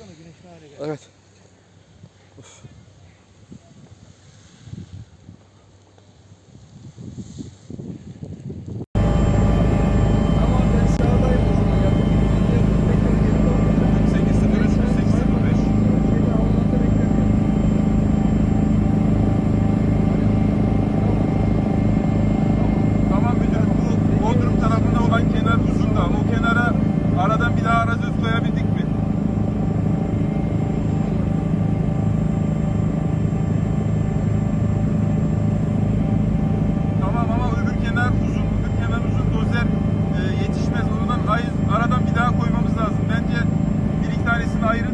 Baksana güneş ne hale geldi. Evet. Of. arasında ayrı